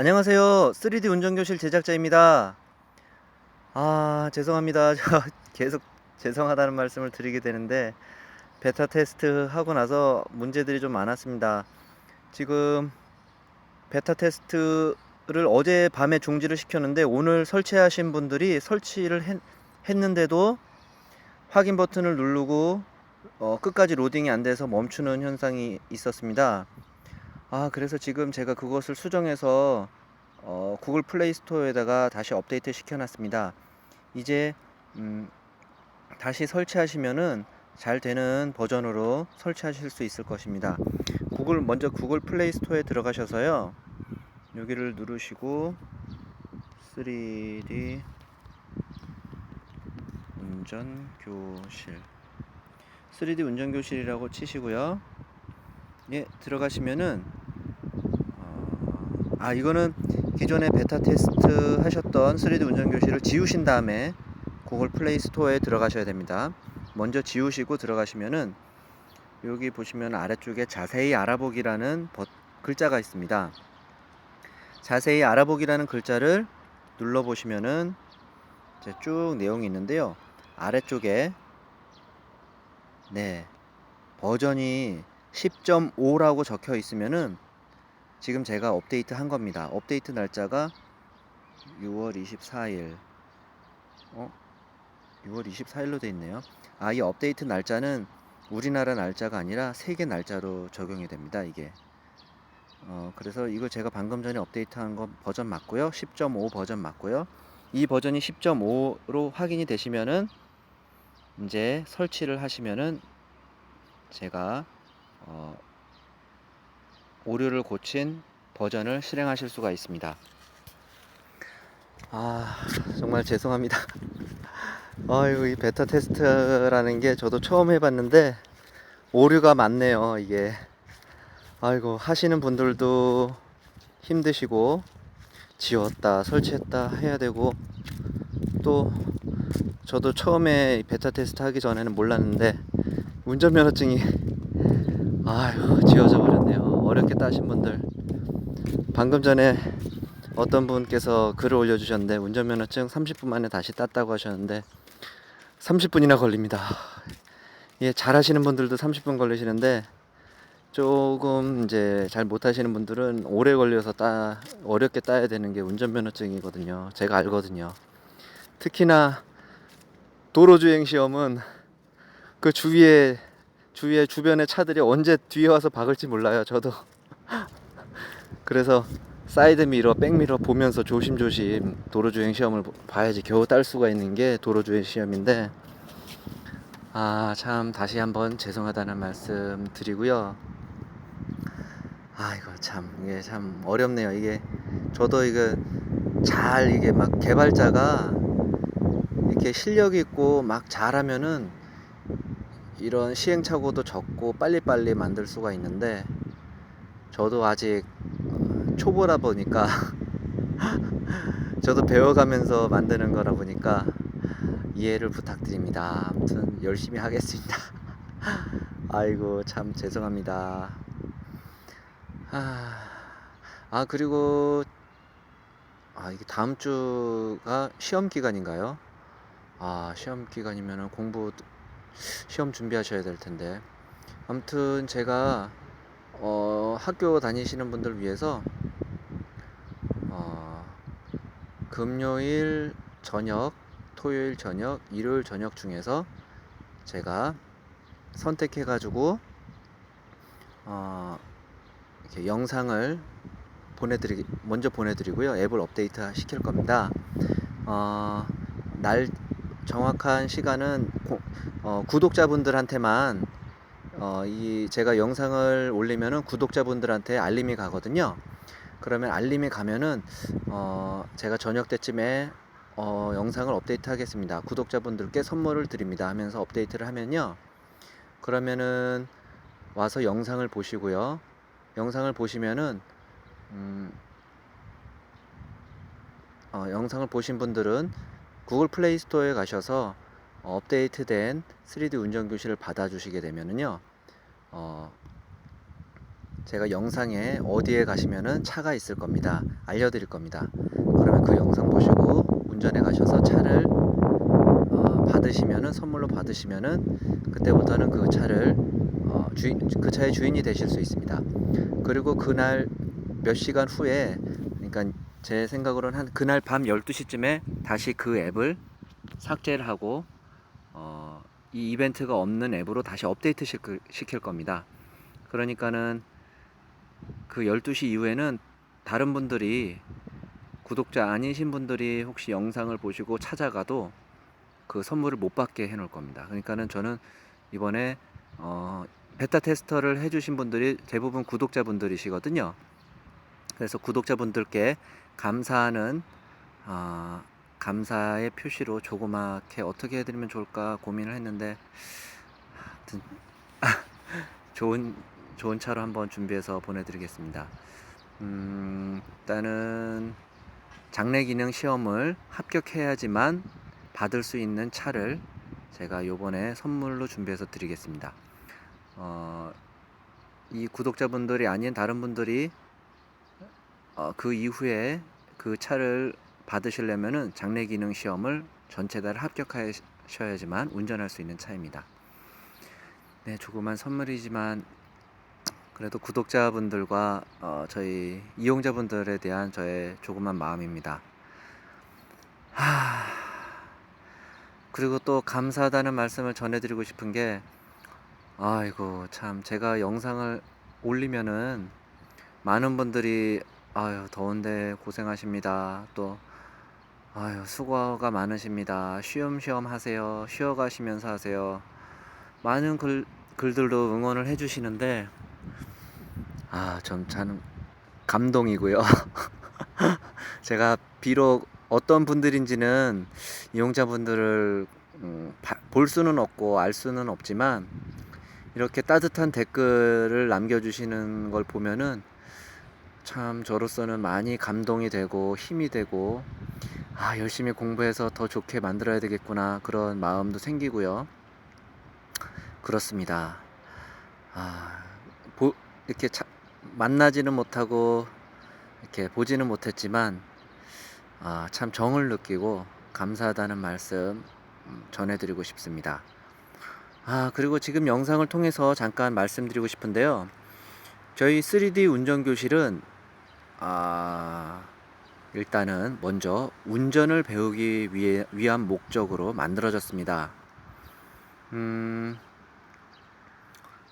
안녕하세요. 3D 운전교실 제작자입니다. 아, 죄송합니다. 저 계속 죄송하다는 말씀을 드리게 되는데, 베타 테스트 하고 나서 문제들이 좀 많았습니다. 지금 베타 테스트를 어제 밤에 중지를 시켰는데, 오늘 설치하신 분들이 설치를 했, 했는데도 확인 버튼을 누르고 어, 끝까지 로딩이 안 돼서 멈추는 현상이 있었습니다. 아, 그래서 지금 제가 그것을 수정해서 어, 구글 플레이 스토어에다가 다시 업데이트 시켜놨습니다. 이제 음, 다시 설치하시면은 잘 되는 버전으로 설치하실 수 있을 것입니다. 구글 먼저 구글 플레이 스토어에 들어가셔서요. 여기를 누르시고 3D 운전 교실 3D 운전 교실이라고 치시고요. 예, 들어가시면은 어, 아 이거는 기존에 베타 테스트 하셨던 3D 운전 교실을 지우신 다음에 구글 플레이 스토어에 들어가셔야 됩니다. 먼저 지우시고 들어가시면은 여기 보시면 아래쪽에 자세히 알아보기라는 버- 글자가 있습니다. 자세히 알아보기라는 글자를 눌러 보시면은 쭉 내용이 있는데요. 아래쪽에 네 버전이 10.5라고 적혀 있으면은 지금 제가 업데이트 한 겁니다. 업데이트 날짜가 6월 24일. 어? 6월 24일로 돼 있네요. 아, 이 업데이트 날짜는 우리나라 날짜가 아니라 세계 날짜로 적용이 됩니다. 이게. 어, 그래서 이거 제가 방금 전에 업데이트한 건 버전 맞고요. 10.5 버전 맞고요. 이 버전이 10.5로 확인이 되시면은 이제 설치를 하시면은 제가 어, 오류를 고친 버전을 실행하실 수가 있습니다. 아, 정말 죄송합니다. 아이고, 이 베타 테스트라는 게 저도 처음 해봤는데 오류가 많네요, 이게. 아이고, 하시는 분들도 힘드시고 지웠다, 설치했다 해야 되고 또 저도 처음에 베타 테스트 하기 전에는 몰랐는데 운전면허증이 아유 지워져 버렸네요 어렵게 따신 분들 방금 전에 어떤 분께서 글을 올려주셨는데 운전면허증 30분 만에 다시 땄다고 하셨는데 30분이나 걸립니다. 예 잘 하시는 분들도 30분 걸리시는데 조금 이제 잘 못하시는 분들은 오래 걸려서 따 어렵게 따야 되는 게 운전면허증이거든요. 제가 알거든요. 특히나 도로주행 시험은 그 주위에 주위에 주변의 차들이 언제 뒤에 와서 박을지 몰라요. 저도 그래서 사이드 미러, 백 미러 보면서 조심조심 도로 주행 시험을 보- 봐야지 겨우 딸 수가 있는 게 도로 주행 시험인데 아 참 다시 한번 죄송하다는 말씀 드리고요. 아 이거 참 이게 참 어렵네요. 이게 저도 이거 잘 이게 막 개발자가 이렇게 실력 있고 막 잘하면은 이런 시행착오도 적고 빨리빨리 만들 수가 있는데 저도 아직 어, 초보라 보니까 저도 배워가면서 만드는 거라 보니까 이해를 부탁드립니다. 아무튼 열심히 하겠습니다. 아이고 참 죄송합니다. 아, 아 그리고 아 이게 다음 주가 시험 기간인가요? 아 시험 기간이면은 공부 시험 준비하셔야 될 텐데. 아무튼 제가 어, 학교 다니시는 분들 위해서 어, 금요일 저녁, 토요일 저녁, 일요일 저녁 중에서 제가 선택해 가지고 어, 이렇게 영상을 보내드리 먼저 보내드리고요 앱을 업데이트 시킬 겁니다. 어, 날 정확한 시간은 고- 어, 구독자분들한테만 어, 이 제가 영상을 올리면은 구독자분들한테 알림이 가거든요. 그러면 알림이 가면은 어, 제가 저녁 때쯤에 어, 영상을 업데이트 하겠습니다. 구독자분들께 선물을 드립니다 하면서 업데이트를 하면요. 그러면은 와서 영상을 보시고요. 영상을 보시면은 음, 어, 영상을 보신 분들은 구글 플레이 스토어에 가셔서 어, 업데이트된 3D 운전 교실을 받아주시게 되면은요, 어, 제가 영상에 어디에 가시면은 차가 있을 겁니다. 알려드릴 겁니다. 그러면 그 영상 보시고 운전해 가셔서 차를 어, 받으시면은 선물로 받으시면은 그때부터는 그 차를 어, 주인, 그 차의 주인이 되실 수 있습니다. 그리고 그날 몇 시간 후에 그러니까 제 생각으로는 한 그날 밤 12시쯤에 다시 그 앱을 삭제를 하고 어, 이 이벤트가 없는 앱으로 다시 업데이트 시킬, 겁니다. 그러니까는 그 12시 이후에는 다른 분들이 구독자 아니신 분들이 혹시 영상을 보시고 찾아가도 그 선물을 못 받게 해 놓을 겁니다. 그러니까는 저는 이번에 어, 베타 테스터를 해주신 분들이 대부분 구독자분들이시거든요. 그래서 구독자분들께 감사하는 아, 감사의 표시로 조그맣게 어떻게 해드리면 좋을까 고민을 했는데 하여튼 좋은 좋은 차로 한번 준비해서 보내드리겠습니다. 음, 일단은 장래 기능 시험을 합격해야지만 받을 수 있는 차를 제가 요번에 선물로 준비해서 드리겠습니다. 어, 이 구독자분들이 아닌 다른 분들이 어, 그 이후에 그 차를 받으시려면은 장래 기능 시험을 전체 다 합격하셔야지만 운전할 수 있는 차입니다. 네, 조그만 선물이지만 그래도 구독자분들과 어, 저희 이용자분들에 대한 저의 조그만 마음입니다. 하... 그리고 또 감사하다는 말씀을 전해드리고 싶은 게 아이고 참 제가 영상을 올리면은 많은 분들이 아유 더운데 고생하십니다. 또 아유 수고가 많으십니다. 쉬엄쉬엄 하세요. 쉬어가시면서 하세요. 많은 글, 글들도 응원을 해주시는데 아좀 참 감동이고요. 제가 비록 어떤 분들인지는 이용자분들을 음, 바- 볼 수는 없고 알 수는 없지만 이렇게 따뜻한 댓글을 남겨주시는 걸 보면은 참 저로서는 많이 감동이 되고 힘이 되고 아 열심히 공부해서 더 좋게 만들어야 되겠구나 그런 마음도 생기고요 그렇습니다 아 보, 이렇게 차, 만나지는 못하고 이렇게 보지는 못했지만 아, 참 정을 느끼고 감사하다는 말씀 음, 전해드리고 싶습니다. 아, 그리고 지금 영상을 통해서 잠깐 말씀드리고 싶은데요. 저희 3D 운전교실은, 아, 일단은 먼저 운전을 배우기 위해, 위한 목적으로 만들어졌습니다. 음,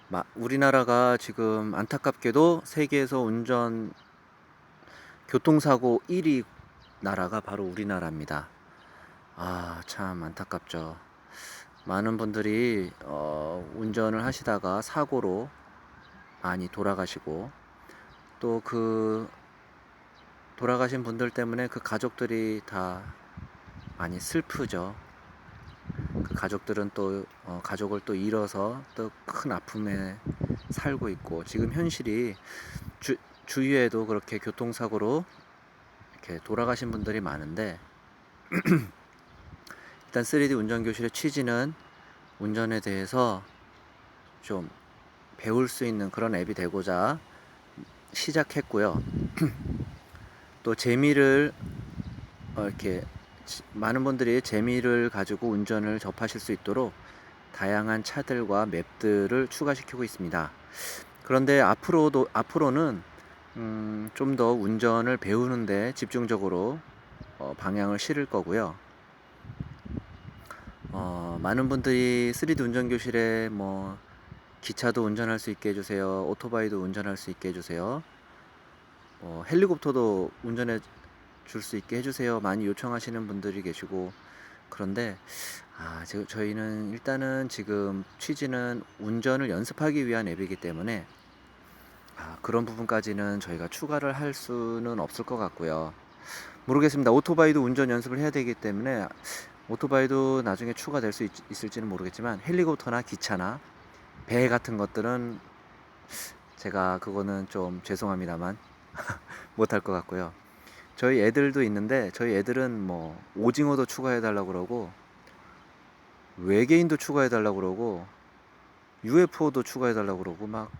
마- 우리나라가 지금 안타깝게도 세계에서 운전 교통사고 1위 나라가 바로 우리나라입니다. 아, 참 안타깝죠. 많은 분들이 어, 운전을 하시다가 사고로 많이 돌아가시고 또그 돌아가신 분들 때문에 그 가족들이 다 많이 슬프죠. 그 가족들은 또 어, 가족을 또 잃어서 또 큰 아픔에 살고 있고 지금 현실이 주, 주위에도 그렇게 교통사고로 이렇게 돌아가신 분들이 많은데 일단 3D 운전 교실의 취지는 운전에 대해서 좀 배울 수 있는 그런 앱이 되고자 시작했고요. 또 재미를 어, 이렇게 지- 많은 분들이 재미를 가지고 운전을 접하실 수 있도록 다양한 차들과 맵들을 추가시키고 있습니다. 그런데 앞으로도 앞으로는 음, 좀 더 운전을 배우는데 집중적으로 어, 방향을 실을 거고요. 어, 많은 분들이 3D 운전 교실에 뭐 기차도 운전할 수 있게 해주세요. 오토바이도 운전할 수 있게 해주세요. 뭐 헬리콥터도 운전해 줄 수 있게 해주세요. 많이 요청하시는 분들이 계시고 그런데 아, 저, 저희는 일단은 지금 취지는 운전을 연습하기 위한 앱이기 때문에 아, 그런 부분까지는 저희가 추가를 할 수는 없을 것 같고요. 모르겠습니다. 오토바이도 운전 연습을 해야 되기 때문에 오토바이도 나중에 추가될 수 있, 있을지는 모르겠지만 헬리콥터나 기차나 배 같은 것들은 제가 그거는 좀 죄송합니다만 못할 것 같고요. 저희 애들도 있는데 저희 애들은 뭐 오징어도 추가해 달라고 그러고 외계인도 추가해 달라고 그러고 UFO도 추가해 달라고 그러고 막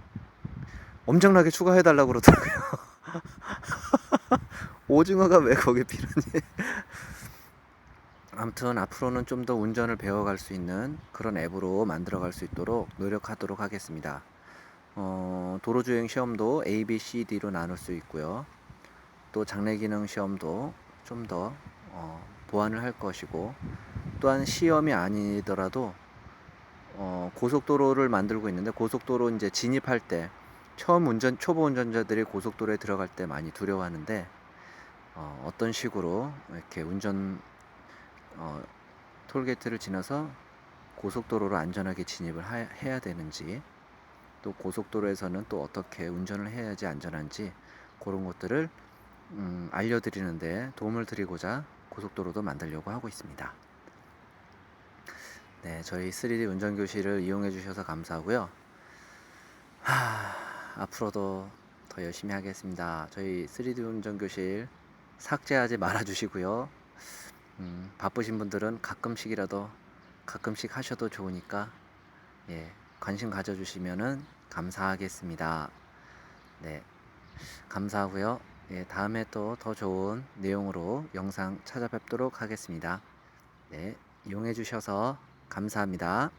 엄청나게 추가해 달라고 그러더라고요. 오징어가 왜 거기 필요니? 아무튼 앞으로는 좀 더 운전을 배워갈 수 있는 그런 앱으로 만들어갈 수 있도록 노력하도록 하겠습니다. 어, 도로주행 시험도 A, B, C, D로 나눌 수 있고요. 또 장래기능 시험도 좀더 어, 보완을 할 것이고 또한 시험이 아니더라도 어, 고속도로를 만들고 있는데 고속도로 이제 진입할 때 처음 운전 초보 운전자들이 고속도로에 들어갈 때 많이 두려워하는데 어, 어떤 식으로 이렇게 운전 어, 톨게이트를 지나서 고속도로로 안전하게 진입을 하- 해야 되는지 또 고속도로에서는 또 어떻게 운전을 해야지 안전한지 그런 것들을 음, 알려드리는데 도움을 드리고자 고속도로도 만들려고 하고 있습니다. 네, 저희 3D 운전교실을 이용해 주셔서 감사하고요. 하, 앞으로도 더 열심히 하겠습니다. 저희 3D 운전교실 삭제하지 말아 주시고요. 음, 바쁘신 분들은 가끔씩이라도 가끔씩 하셔도 좋으니까 예, 관심 가져주시면은 감사하겠습니다. 네, 감사하고요. 예, 다음에 또 더 좋은 내용으로 영상 찾아뵙도록 하겠습니다. 네, 이용해 주셔서 감사합니다.